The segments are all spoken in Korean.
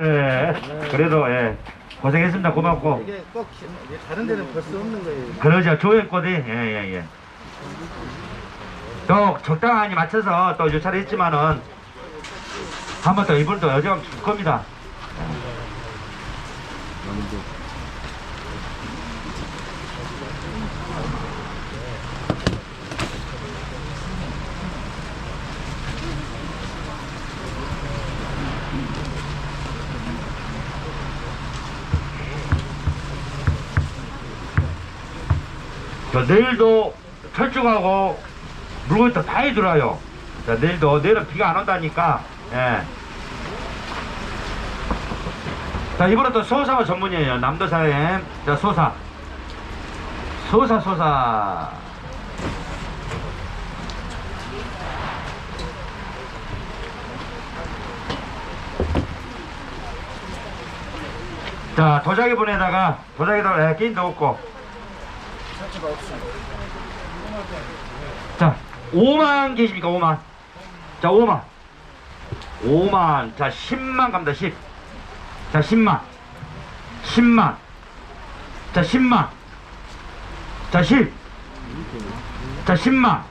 예, 그래도 예, 고생했습니다. 고맙고. 이게 꼭 이게 다른 데는 볼 수 없는 거예요. 그러죠. 조연꽃이 예예 예. 또 적당히 맞춰서 또 유찰을 했지만은 한 번더또 여정 줄 겁니다. 저 내일도 철쭉하고 물건이 또 많이 들어요. 자, 내일도, 내일은 비가 안 온다니까, 예. 자, 이번엔 또 소사가 전문이에요. 남도사에. 자, 소사. 소사, 소사. 자, 도자기 분에다가, 도자기에다가, 예, 끼인도 없고, 자, 5만 계십니까? 5만. 자, 5만. 5만. 자, 10만 갑니다. 10. 자, 10만. 10만. 자, 10만. 자, 10. 자, 10만.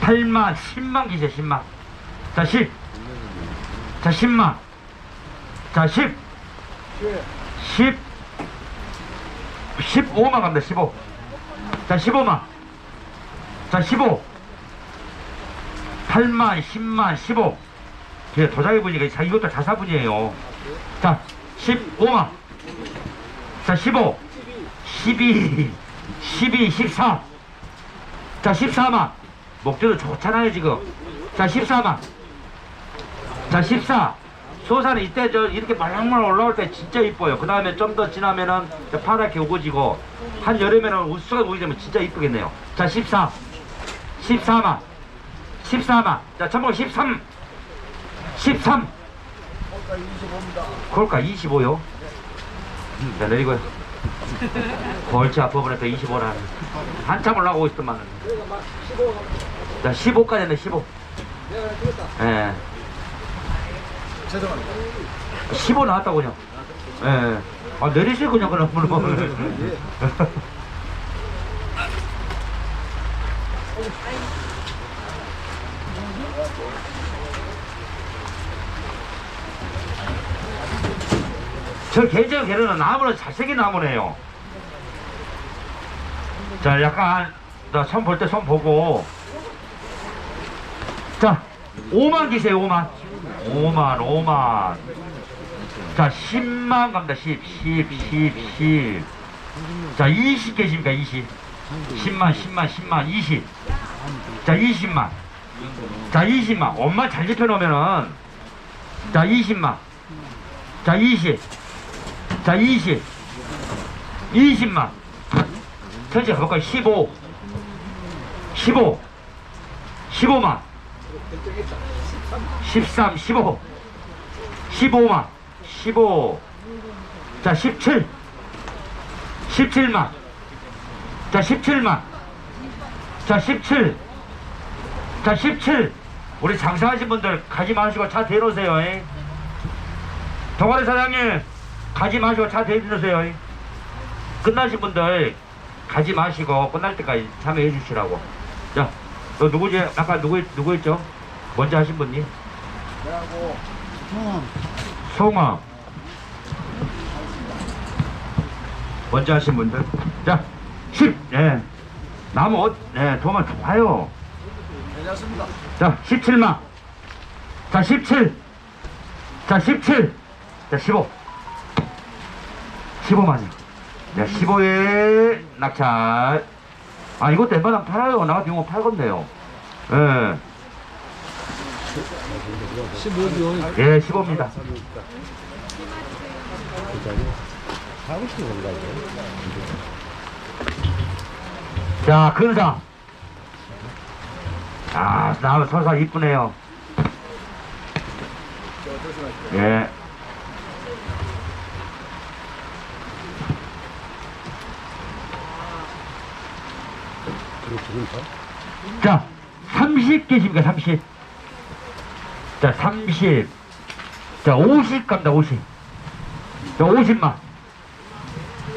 8만. 10만 기세 10만. 자, 10. 자, 10만. 자, 10. 10. 15만 갑니다. 15. 자, 15만. 자, 15. 8만, 10만, 15. 뒤에 도자기 분이니까 자, 이것도 자사분이에요. 자, 15만. 자, 15. 12. 12, 14. 자, 14만. 목재도 좋잖아요, 지금. 자, 14만. 자, 14. 소사는 이때 저 이렇게 말랑말 올라올 때 진짜 이뻐요. 그 다음에 좀 더 지나면은 저 파랗게 우거지고 한 여름에는 우수가 보이게 되면 진짜 이쁘겠네요. 자, 14. 14만. 14만. 자, 천목 13. 13. 그럴까? 25요? 자, 내리고요. 골치 아파 보니까 25라. 한참 올라가고 있더만. 자, 15까지 했네, 15. 예. 죄송합니다. 15 나왔다고요. 예. 아, 내리실 그냥 그럼 물어보면. 저 개정 개는 나무는 잘생긴 나무네요. 자, 약간, 나손 볼 때 손 보고. 자, 5만 기세요, 5만. 5만, 5만. 자, 10만 갑니다. 10, 10, 10, 10. 자, 20 계십니까? 20. 10만, 10만, 10만, 20. 자, 20만. 자, 20만. 엄마 잘 집혀놓으면은. 자, 20만. 자, 20. 자, 20. 20만. 천천히 가볼까요? 15. 15. 15만. 13, 15. 15만. 15. 자, 17. 17만. 자, 17만. 자, 17. 자, 17. 우리 장사하신 분들 가지 마시고 차 대놓으세요. 잉? 동아리 사장님, 가지 마시고 차 대놓으세요. 잉? 끝나신 분들 가지 마시고 끝날 때까지 참여해 주시라고. 자, 너 누구지? 아까 누구, 누구였죠? 먼저 하신 분이? 그리고 송아 먼저 하신 분들 자 10! 예 나무 옷, 예, 도만 좋아요 괜찮습니다. 자 17만 자 17! 자 17! 자 15! 15만이요 네 15에 낙찰 아 이것도 웬만하면 팔아요 나 같은 경우 팔 건데요 예, 15명. 예 15입니다 자, 근사. 아, 나 서사 이쁘네요. 예. 자, 30 계십니까? 30. 자, 30. 자, 50 갑니다, 50. 자, 50만.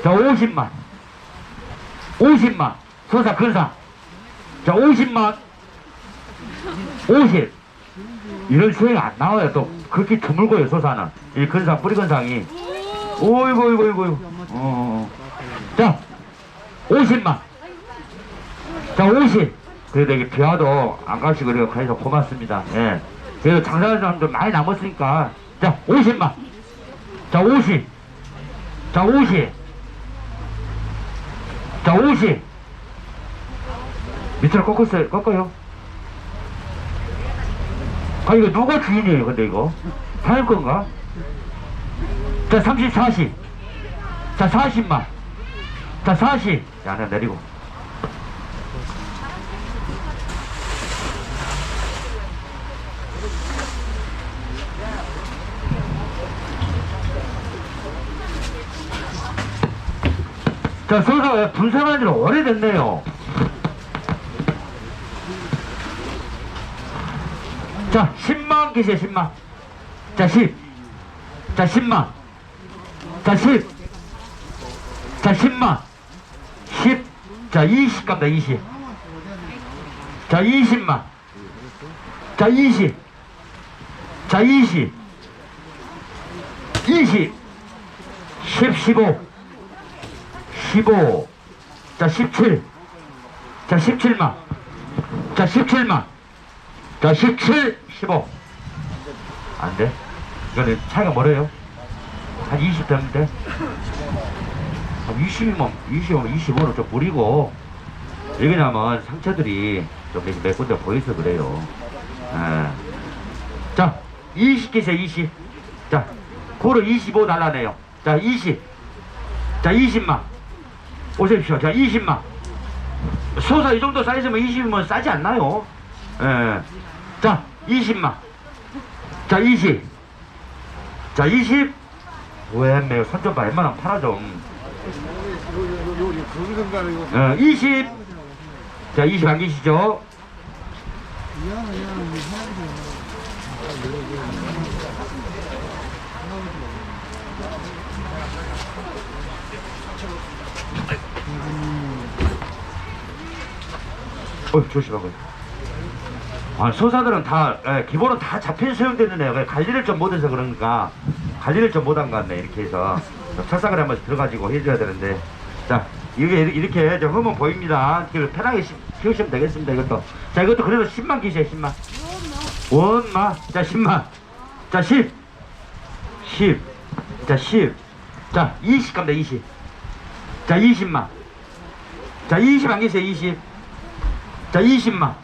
자, 50만. 50만. 소사, 근사. 자, 50만. 50. 이런 수행이 안 나와요. 또 그렇게 드물고요, 소사는. 이 근상, 뿌리근상이. 오이고, 오이고, 오이고, 오이고. 어. 자, 50만. 자, 50. 그래도 이게 비와도 안 가시고 그래서 해서 고맙습니다. 예. 그래도 장사하는 사람들 많이 남았으니까. 자, 50만. 자, 50. 자, 50. 자, 50. 밑으로 꺾었어요. 꺾어요. 아, 이거 누가 주인이에요, 근데 이거? 다닐 건가? 자, 30, 40. 자, 40만. 자, 40. 자, 하나 내리고. 자, 서울가 분산한 지는 오래됐네요. 자, 10만 계세요, 10만. 자, 10. 자, 10만. 자, 10. 자, 10만. 10. 자, 20 갑니다, 20. 자, 20만. 자, 20. 자, 20. 20. 10, 15. 15. 자, 17. 자, 17만. 자, 17만. 자, 17, 15. 안 돼. 이거는 차이가 멀어요. 한 20 되면 돼. 한 20이면, 20이면 25는 좀 무리고. 왜냐면 상처들이 좀 몇 군데 보여서 그래요. 예. 자, 20 계세요, 20. 자, 고로 25 날라내요. 자, 20. 자, 20만. 오십시오. 자, 20만. 소사 이 정도 사이즈면 20이면 싸지 않나요? 예. 자, 20만. 자, 20. 자, 20. 왜, 매우 손좀 봐. 웬만하면 팔아 좀. 거기선가요 이거 어, 20. 자, 20 안 계시죠? 어, 조심하고요. 아, 소사들은 다, 예, 기본은 다 잡힌 수용되는 애가 관리를 좀 못해서 그런가, 관리를 좀 못한 것 같네, 이렇게 해서. 철사을 한 번씩 들어가지고 해줘야 되는데. 자, 이게 이렇게 이제 흠은 보입니다. 편하게 시- 키우시면 되겠습니다, 이것도. 자, 이것도 그래도 10만 기세요, 10만. 원마. 자, 10만. 자, 10. 10. 자, 10. 자, 20 갑니다, 20. 자, 20만. 자, 20 안 계세요, 20. 자, 20만.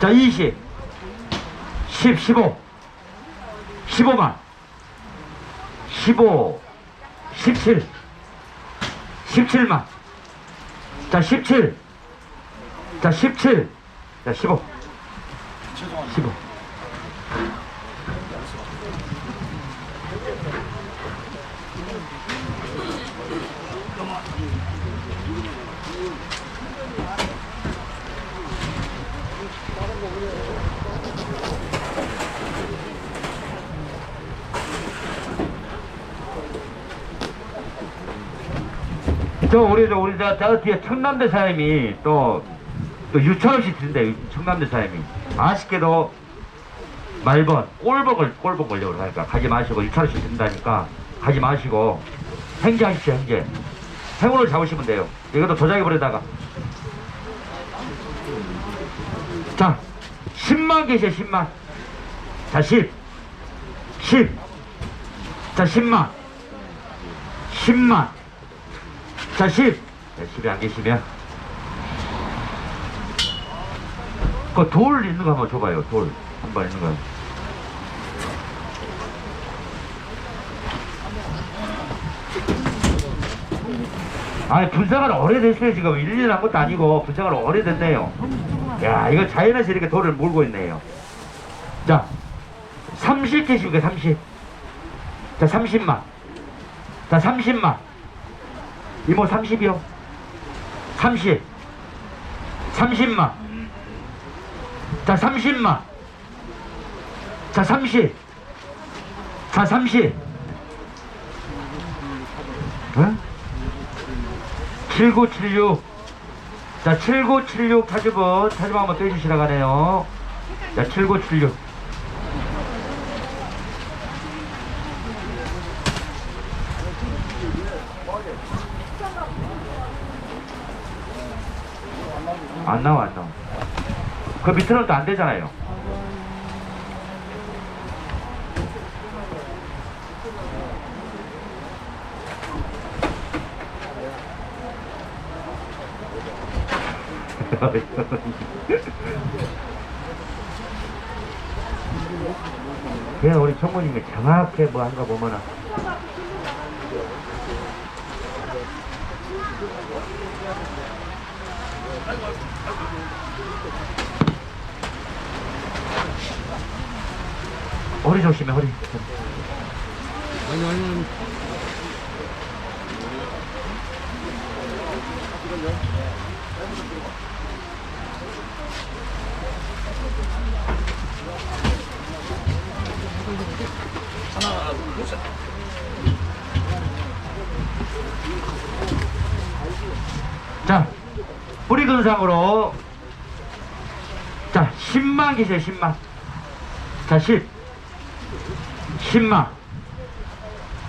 자, 20. 10, 15. 15만. 15. 17. 17만. 자, 17. 자, 17. 자, 15. 15. 저 우리 저 우리 저, 저 뒤에 청남대 사장님이 또, 또 유천원씩 드린대 청남대 사장님이. 아쉽게도 말번 꼴복을 꼴복 걸려고 그러니까 가지 마시고 유천원씩 든다니까 가지 마시고 행제하십시오 행제 행운을 잡으시면 돼요. 이것도 도자기 버리다가. 자 10만 계세요 10만. 자 10. 10. 자 10만. 10만 자, 10. 자, 10이 안 계시면. 그 돌 있는 거 한번 줘봐요, 돌. 한 번 있는 거. 아니, 분사가 오래됐어요, 지금. 1년 한 것도 아니고, 분사가 오래됐네요. 야, 이거 자연에서 이렇게 돌을 몰고 있네요. 자, 30 계십니까, 30. 자, 30만. 자, 30만. 이모 30이요. 30. 30만. 자, 30만. 자, 30. 자, 30. 응? 7976. 자, 7976 타주분, 타주분 한번 빼주시라고 하네요. 자, 7976. 안 나와, 안 나와. 그 밑으로는 또안 되잖아요. 그냥 우리 총무님이 정확하게 뭐거 보면은 허리 조심해 허리 아니 아니 아니. 자 뿌리 근상으로 자 10만 기세요 10만 자 10. 10만.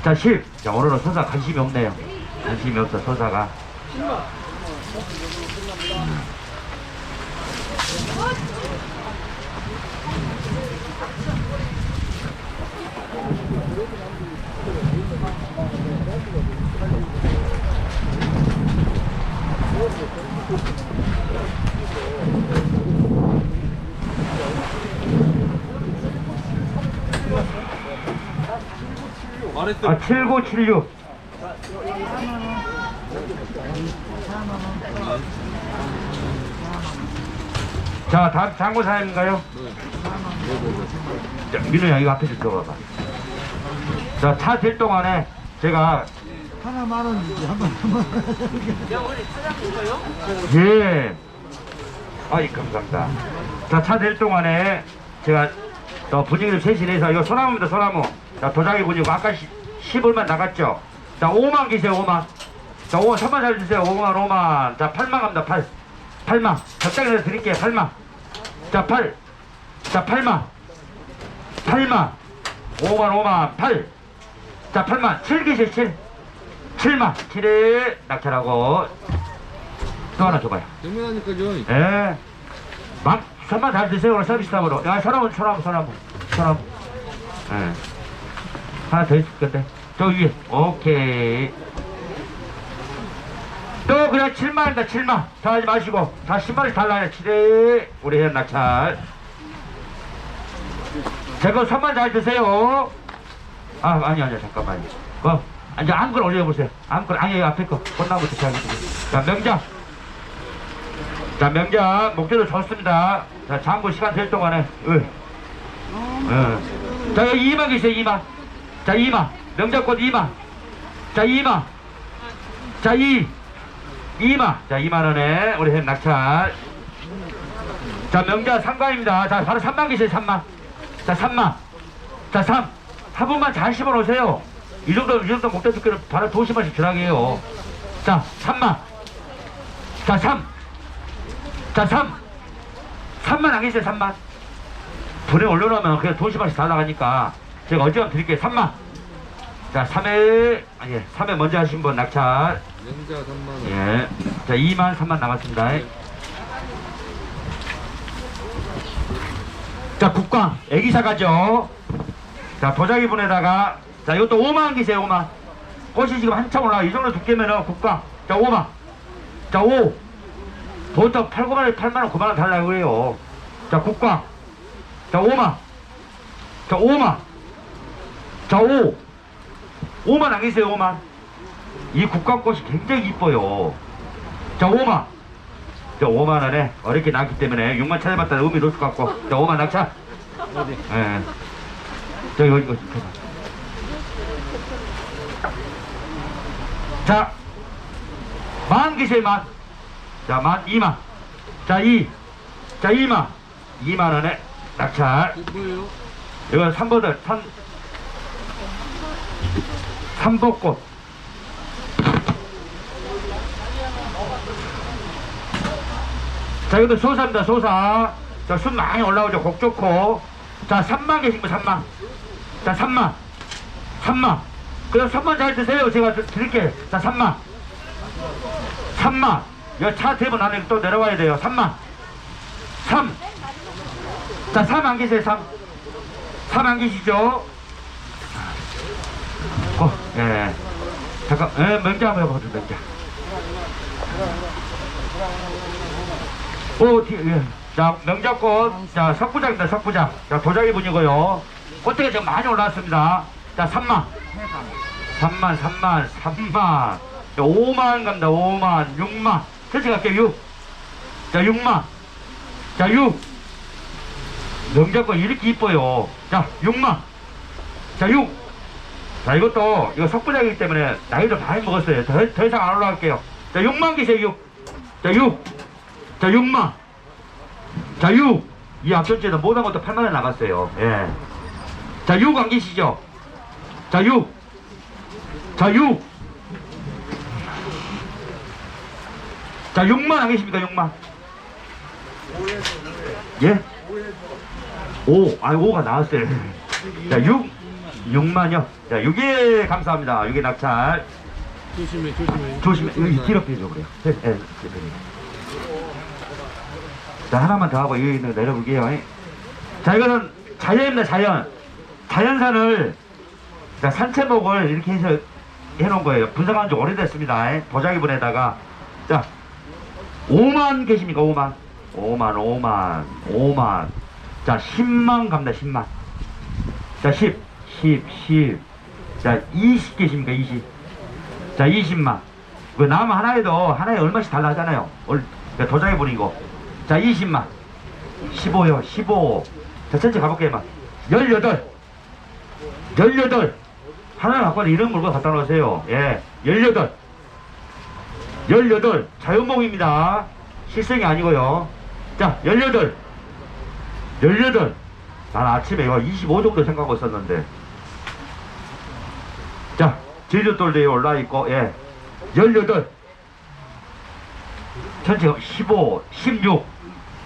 자, 10. 자, 오늘은 서사 관심이 없네요. 관심이 없어, 서사가. 아, 7976. 자, 다음 장고사님인가요? 자, 민우야, 이거 앞에 좀 들어봐봐. 자, 차 될 동안에 제가 하나 만 원이지 한번 한번. 예. 아이, 감사합니다. 자, 차 될 동안에 제가 저 분위기를 세신해서 이거 소나무입니다, 소나무. 자, 도자기 분이고 아까 10얼만 나갔죠? 자, 5만 기세요, 5만. 자, 5만, 3만 잘 주세요. 5만, 5만. 자, 8만 갑니다, 8. 8만. 적당히 해서 드릴게요, 8만. 자, 8. 자, 8만. 8만. 5만, 5만, 8. 자, 8만. 7 기세요, 7. 7만. 7에 낙찰하고. 또 하나 줘봐요. 영면하니까요. 예. 막, 선만 잘 드세요. 오늘 서비스탑으로. 야, 소나무, 소나무, 소나무. 소나무. 예. 하나 더 있을 건데. 저 위에. 오케이. 또 그냥 7만입니다, 7만. 다 하지 마시고. 다 10만원씩 달라요. 7에. 우리 현 낙찰. 제거 선만 잘 드세요. 아, 아니, 아니, 잠깐만요. 어, 이제 아무거나 올려보세요. 아무거나, 아니, 앞에 거. 꽃나무부터 시작해주세요. 자, 명장. 자, 명장, 목재도 좋습니다. 자, 장부 시간 될 동안에, 으. 어. 자, 여기 2만 계세요, 2만. 자, 2만. 명장꽃 2만. 자, 2만. 자, 2. 2만. 자, 2만원에 우리 햄 낙찰. 자, 명장 3관입니다. 자, 바로 3만 계세요, 3만. 자, 3만. 자, 3. 한 분만 잘 씹어 놓으세요. 이 정도, 이 정도 목대 두께는 바로 도시만씩 주라게요. 자, 3만. 자, 3. 자, 3. 3만 안 계세요, 3만. 분에 올려놓으면 그냥 도시만씩 다 나가니까 제가 어지간 드릴게요, 3만. 자, 3회, 아니, 3회 먼저 하신 분 낙찰. 영자 3만 원. 예. 자, 2만, 3만 남았습니다. 자, 국광. 애기사 가죠. 자, 도자기 분에다가, 자, 이것도 5만 기세요, 5만. 꽃이 지금 한참 올라가. 이 정도 두께면은 국광. 자, 5만. 자, 5. 보통 8, 9만원, 8만원, 9만원 달라고 해요. 자, 국광. 자, 5만. 자, 5만. 자, 5. 5만 안 계세요, 5만. 이 국광꽃이 굉장히 이뻐요. 자, 5만. 자, 5만 원에 어렵게 나왔기 때문에 6만 찾아봤다는 의미 놓을 것 같고. 자, 5만 낙차. 어디? 예. 자, 이거, 이거. 잠깐만. 자, 만 계세요, 만. 자, 만, 2만. 자, 2. 자, 2만. 2만 원에 낙찰. 뭐예요? 이거 3번들, 3. 삼복꽃. 자, 이것도 소사입니다, 소사. 자, 순 많이 올라오죠, 곡 좋고. 자, 3만 계신 분, 3만. 자, 3만. 3만. 그럼 3만 잘 드세요. 제가 드- 드릴게. 자, 3만. 3만. 이거 차 대본 안에 또 내려와야 돼요. 3만. 3. 자, 3 안 계세요, 3. 3 안 계시죠? 어, 예. 잠깐, 예, 맹자 한번 해보죠, 맹자. 오, 뒤, 예. 자, 명작꽃. 자, 석부장입니다, 석부장. 자, 도자기 분이고요. 꽃대가 지금 많이 올라왔습니다. 자, 3만. 3만, 3만, 3만. 자, 5만 갑니다, 5만, 6만. 전체 갈게요, 6. 자, 6만. 자, 6. 명작꽃 이렇게 이뻐요. 자, 6만. 자, 6. 자, 이것도, 이거 석부장이기 때문에 나이도 많이 먹었어요. 더, 더 이상 안 올라갈게요. 자, 6만 계세요, 6. 자, 6. 자, 6만. 자, 6. 이 앞전주에도 못한 것도 8만원 나갔어요. 예. 자, 6 안 계시죠? 자, 6. 자, 6. 자, 6만 안 계십니까, 6만? 예? 5. 아, 5가 나왔어요. 자, 6. 6만요. 자, 6에 감사합니다. 6에 낙찰. 조심해 조심해 조심해. 여기 기럽해줘, 그래요. 예, 예, 대표님. 자, 하나만 더 하고 여기 있는 거 내려볼게요. 자, 이거는 자연입니다, 자연. 자연산을, 자, 산채목을 이렇게 해서 해놓은 거예요. 분석한 지 오래됐습니다. 도자기분에다가. 자, 5만 계십니까, 5만? 5만, 5만, 5만. 자, 10만 갑니다, 10만. 자, 10, 10, 10. 자, 20 계십니까, 20. 자, 20만. 그 나무 하나에도 하나에 얼마씩 달라 하잖아요. 도장해 버리고. 자, 20만. 15요, 15. 자, 전체 가볼게요, 막. 18. 18. 하나 갖고 이런 물건 갖다 놓으세요. 예. 18. 18. 자연봉입니다. 실생이 아니고요. 자, 18. 18. 난 아침에 이거 25 정도 생각하고 있었는데. 자, 제주돌대에 올라있고, 예. 18. 전체 15, 16.